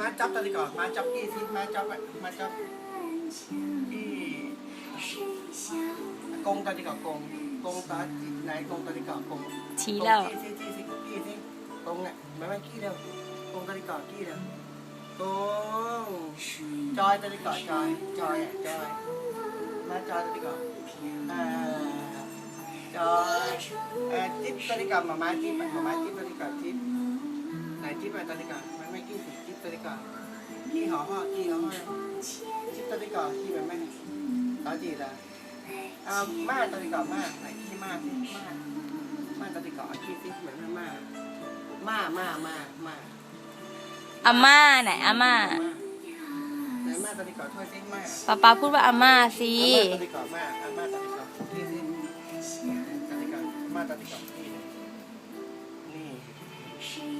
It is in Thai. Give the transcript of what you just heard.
มาจับตัวนี้ก่อนมาจับกี้สิมาจับอะมาจับกี้กงตัวนี้ก่อนกงกงตาไหนกงตัวนี้ก่อนกงชี้แล้วกี้สิกี้สิกี้สิกงเนี่ยไม่ไม่กี้เดียวกงตัวนี้ก่อนกี้เดียวกงจอยตัวนี้ก่อนจอยจอยอะจอยมาจอยตัวนี้ก่อนอ่าจอยเอ่อจิ๊บตัวนี้ก่อนมามาจิ๊บมามาจิ๊บตัวนี้ก่อนจิ๊บไหนจิ๊บไปตัวนี้ก่อน 好不好记好吗？记到底搞记本没？搞记的。啊，妈到底搞妈，来记妈记妈，妈到底搞记记本妈妈，妈妈妈妈。อาม่าไหนอาม่าป้าป้าพูดว่าอาม่าสิอาม่า